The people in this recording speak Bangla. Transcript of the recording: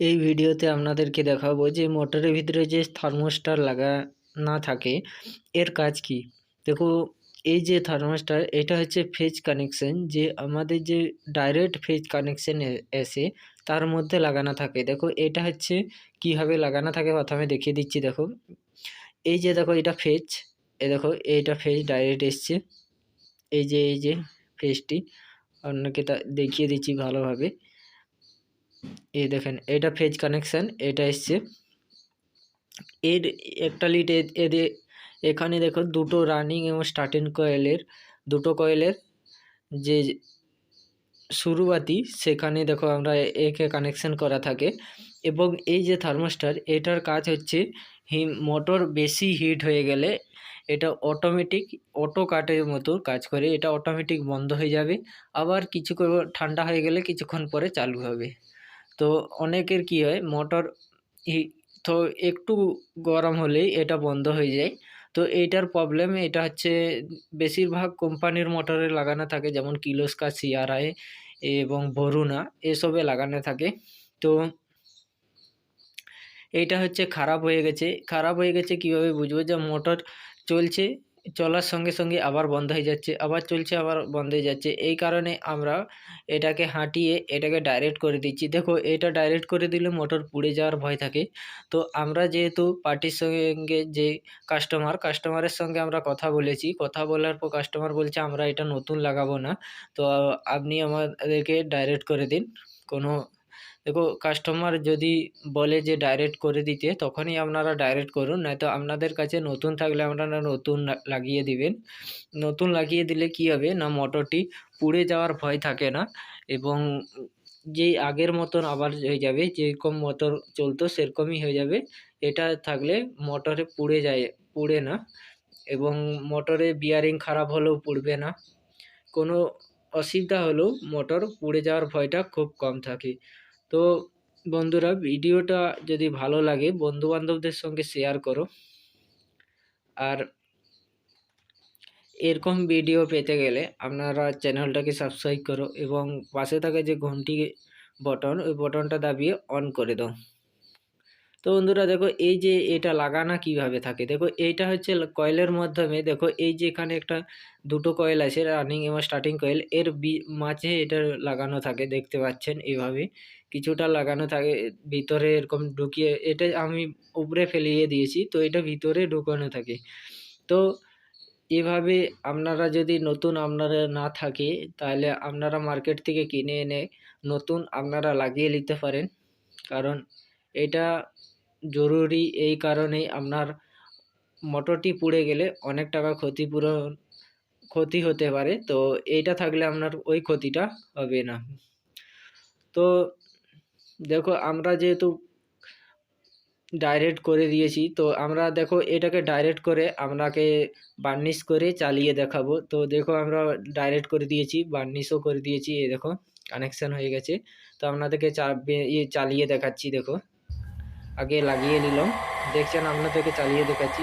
এই ভিডিওতে আপনাদেরকে দেখাবো যে মোটরের ভিতরে যে থার্মোস্টার লাগা, না থাকে, এর কাজ কি? দেখো, এই যে থার্মোস্টার এটা হচ্ছে ফেজ কানেকশন যে আমাদের যে ডাইরেক্ট ফেজ কানেকশন এসে তার মধ্যে লাগানো থাকে। দেখো, এটা হচ্ছে কীভাবে লাগানো থাকে প্রথমে দেখিয়ে দিচ্ছি, দেখো। এই যে দেখো, এটা ফেজ এ দেখো, এইটা ফেজ ডাইরেক্ট এসছে। এই যে এই যে ফেজটি আপনাকে তা দেখিয়ে দিচ্ছি ভালোভাবে। এই দেখেন, এটা ফেজ কানেকশান এটা এসছে। এর একটা লিড এদের এখানে দেখো দুটো রানিং এবং স্টার্টিং কয়েলের দুটো কয়েলের যে শুরুবাতি, সেখানে দেখো আমরা একে কানেকশান করা থাকে। এবং এই যে থার্মোস্টার এটার কাজ হচ্ছে হিম মোটর বেশি হিট হয়ে গেলে এটা অটোমেটিক অটো কাটের মতো কাজ করে। এটা অটোমেটিক বন্ধ হয়ে যাবে, আবার কিছু ঠান্ডা হয়ে গেলে কিছুক্ষণ পরে চালু হবে। তো অনেকের কী হয়, মোটর তো একটু গরম হলেই এটা বন্ধ হয়ে যায়। তো এইটার প্রবলেম এটা হচ্ছে বেশিরভাগ কোম্পানির মোটরে লাগানো থাকে, যেমন কিলোস্কার, সিআরআই এবং বরুণা এসবে লাগানো থাকে। তো এইটা হচ্ছে খারাপ হয়ে গেছে। খারাপ হয়ে গেছে কীভাবে বুঝব যে মোটর চলছে? চলার সঙ্গে সঙ্গে আবার বন্ধ হয়ে যাচ্ছে, আবার চলছে, আবার বন্ধ হয়ে যাচ্ছে। এই কারণে আমরা এটাকে হাঁটিয়ে এটাকে ডাইরেক্ট করে দিচ্ছি। দেখো, এটা ডাইরেক্ট করে দিলে মোটর পুড়ে যাওয়ার ভয় থাকে। তো আমরা যেহেতু পার্টির সঙ্গে যে কাস্টমার কাস্টমারের সঙ্গে আমরা কথা বলেছি, কথা বলার পর কাস্টমার বলছে, আমরা এটা নতুন লাগাবো না। তো আপনি আমাদেরকে ডাইরেক্ট করে দিন। কোনো দেখো কাস্টমার যদি বলে যে ডাইরেক্ট করে দিতে, তখনই আপনারা ডাইরেক্ট করুন, নয়তো আপনাদের কাছে নতুন থাকলে আপনারা নতুন লাগিয়ে দিবেন। নতুন লাগিয়ে দিলে কি হবে না, মোটরটি পুড়ে যাওয়ার ভয় থাকে না এবং যেই আগের মতন আবার হয়ে যাবে, যেরকম মোটর চলতো সেরকমই হয়ে যাবে। এটা থাকলে মোটরে পুড়ে যায়, পুড়ে না এবং মোটরে বিয়ারিং খারাপ হলেও পুড়বে না। কোনো অসুবিধা হলেও মোটর পুড়ে যাওয়ার ভয়টা খুব কম থাকে। তো বন্ধুরা, ভিডিওটা যদি ভালো লাগে, বন্ধুবান্ধবদের সঙ্গে শেয়ার করো। আর এরকম ভিডিও পেতে গেলে আপনারা চ্যানেলটাকে সাবস্ক্রাইব করো এবং পাশে থাকা যে ঘন্টি বটন ওই বটনটা দাবিয়ে অন করে দাও। তো বন্ধুরা দেখো এই যে এটা লাগানা কীভাবে থাকে? দেখো এইটা হচ্ছে কয়েলের মাধ্যমে দেখো এই যে এখানে একটা দুটো কয়েল আছে রানিং এবং স্টার্টিং কয়েল। এর বি, মাঝে এটা লাগানো থাকে, দেখতে পাচ্ছেন এইভাবে কিছুটা লাগানো থাকে, ভিতরে এরকম ঢুকিয়ে, এটা আমি উপরে ফেলিয়ে দিয়েছি, তো এটা ভিতরে ঢুকানো থাকে। তো এভাবে আপনারা যদি নতুন আপনারা না থাকে, তাহলে আপনারা মার্কেট থেকে কিনে এনে নতুন আপনারা লাগিয়ে নিতে পারেন। কারণ এটা জরুরি এই কারণেই আপনার মোটরটি পুড়ে গেলে অনেক টাকা ক্ষতিপূরণ, ক্ষতি হতে পারে। তো এইটা থাকলে আপনার ওই ক্ষতিটা হবে না। তো দেখো আমরা যেহেতু ডাইরেক্ট করে দিয়েছি, তো আমরা দেখো এটাকে ডাইরেক্ট করে আপনাকে বার্নিশ করে চালিয়ে দেখাবো। তো দেখো আমরা ডাইরেক্ট করে দিয়েছি বার্নিশও করে দিয়েছি, এই দেখো কানেকশান হয়ে গেছে। তো আপনাদেরকে চা ইয়ে চালিয়ে দেখাচ্ছি, দেখো। আগে লাগিয়ে নিলাম। দেখছেন আপনাদেরকে চালিয়ে দেখাচ্ছি।